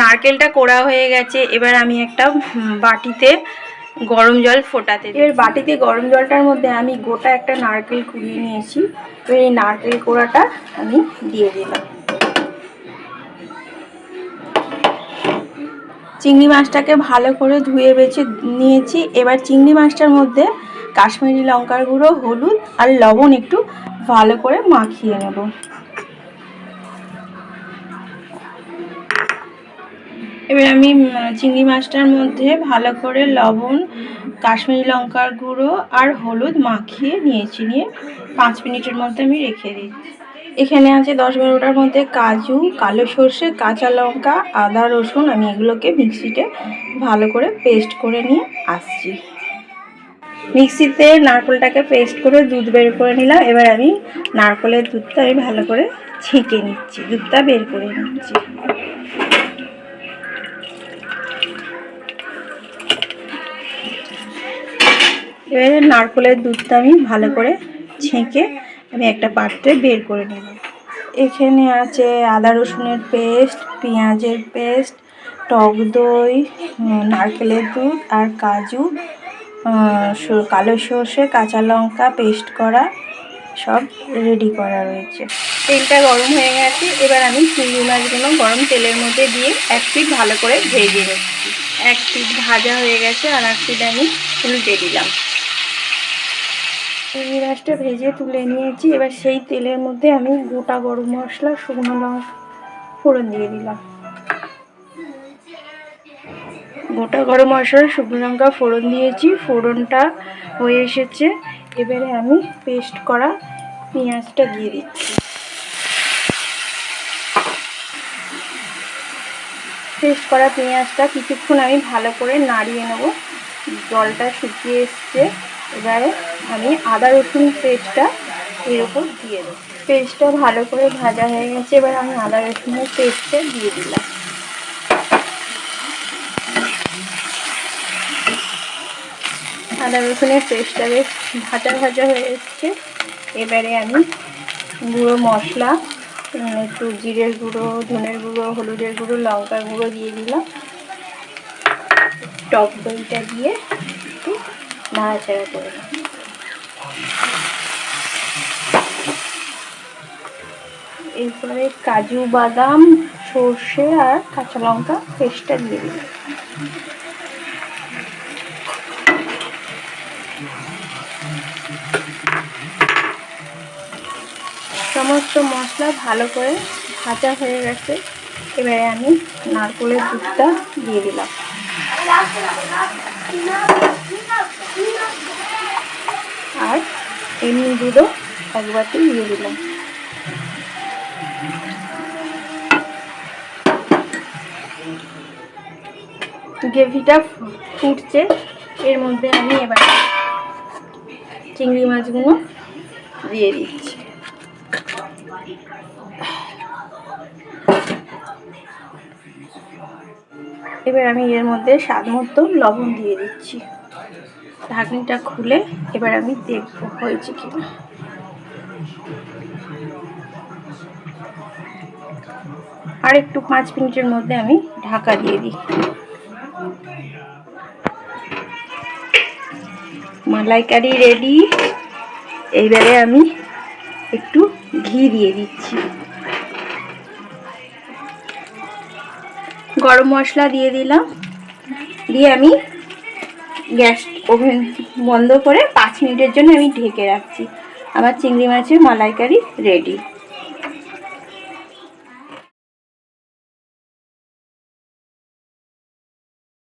নারকেলটা কোড়া হয়ে গেছে, এবার আমি একটা বাটিতে গরম জল ফোটাতে। এবার বাটিতে গরম জলটার মধ্যে আমি গোটা একটা নারকেল কুড়িয়ে নিয়েছি। এবার এই নারকেল কোড়াটা আমি দিয়ে দিলাম। চিংড়ি মাছটাকে ভালো করে ধুয়ে বেছে নিয়েছি। এবার চিংড়ি মাছটার মধ্যে কাশ্মীরি লঙ্কার গুঁড়ো, হলুদ আর লবণ একটু ভালো করে মাখিয়ে নেব। এবার আমি চিংড়ি মাছটার মধ্যে ভালো করে লবণ, কাশ্মীরি লঙ্কার গুঁড়ো আর হলুদ মাখিয়ে নিয়েছি, নিয়ে পাঁচ মিনিটের মধ্যে আমি রেখে দিই এখানে আছে দশ বারোটার মধ্যে কাজু, কালো সর্ষে, কাঁচা লঙ্কা, আদা, রসুন, আমি এগুলোকে মিক্সিতে ভালো করে পেস্ট করে নিয়ে আসছি। মিক্সিতে নারকেলটাকে পেস্ট করে দুধ বের করে নিলাম, এবার আমি নারকেলের দুধটা আমি ভালো করে ছেঁকে নিচ্ছি, দুধটা বের করে নিচ্ছি। এবারে নারকেলের দুধটা আমি ভালো করে ছেঁকে আমি একটা পাত্রে বের করে নেব। এখানে আছে আদা রসুনের পেস্ট, পেঁয়াজের পেস্ট, টক দই নারকেলের দুধ আর কাজু কালো সর্ষে, কাঁচা লঙ্কা পেস্ট করা সব রেডি করা রয়েছে। তেলটা গরম হয়ে গেছে, এবার আমি চিংড়ি মাছগুলো গরম তেলের মধ্যে দিয়ে এক পিঠ ভালো করে ভেজে নিচ্ছি। এক পিঠ ভাজা হয়ে গেছে, আর এক পিঠ আমি উল্টে দিলাম। চিংড়ি মাছটা ভেজে তুলে নিয়েছি। এবার সেই তেলের মধ্যে আমি গোটা গরম মশলা, শুকনো লঙ্কা ফোড়ন দিয়ে দিলাম। গোটা গরম মশলা, শুকনো লঙ্কা ফোড়ন দিয়েছি। ফোড়নটা হয়ে এসেছে। এবারে আমি পেস্ট করা পেঁয়াজটা দিয়ে দিচ্ছি। পেস্ট করা পেঁয়াজটা কিছুক্ষণ আমি ভালো করে নাড়িয়ে নেব। জলটা শুকিয়ে এসছে। এবারে আমি আদা রসুন পেস্টটা এর উপর দিয়ে দেবো। পেস্টটা ভালো করে ভাজা হয়ে গেছে, এবার আমি আদা রসুনের পেস্টটা দিয়ে দিলাম। আদা রসুনের পেস্টটা বেশ ভাজা ভাজা হয়ে এসছে। এবারে আমি গুঁড়ো মশলা একটু জিরের গুঁড়ো, ধনের গুঁড়ো, হলুদের গুঁড়ো, লঙ্কার গুঁড়ো দিয়ে দিলাম। টক দইটা দিয়ে একটু নাড়াচাড়া করে দিলাম। এরপরে কাজু, বাদাম, সর্ষে আর কাঁচা লঙ্কা পেস্টটা দিয়ে দিলাম সমস্ত মশলা ভালো করে ভাজা হয়ে গেছে এবারে আমি নারকেলের দুধটা দিয়ে দিলাম আর এমনি দুধও এক বাটি দিলাম। গ্রেভিটা ফুটছে, এর মধ্যে আমি এবার চিংড়ি মাছগুলো দিয়ে দিচ্ছি। এবার আমি এর মধ্যে স্বাদ মতো লবণ দিয়ে দিচ্ছি। ঢাকনিটা খুলে এবার আমি দেখব হয়েছে কিনা। আর একটু পাঁচ মিনিটের মধ্যে আমি ঢাকা দিয়ে দিই। মালাইকারি রেডি। এইবারে আমি একটু ঘি দিয়ে দিচ্ছি। গরম মশলা দিয়ে দিলাম। দিয়ে আমি গ্যাস ওভেন বন্ধ করে পাঁচ মিনিটের জন্য আমি ঢেকে রাখছি। আমার চিংড়ি মাছের মালাইকারি রেডি।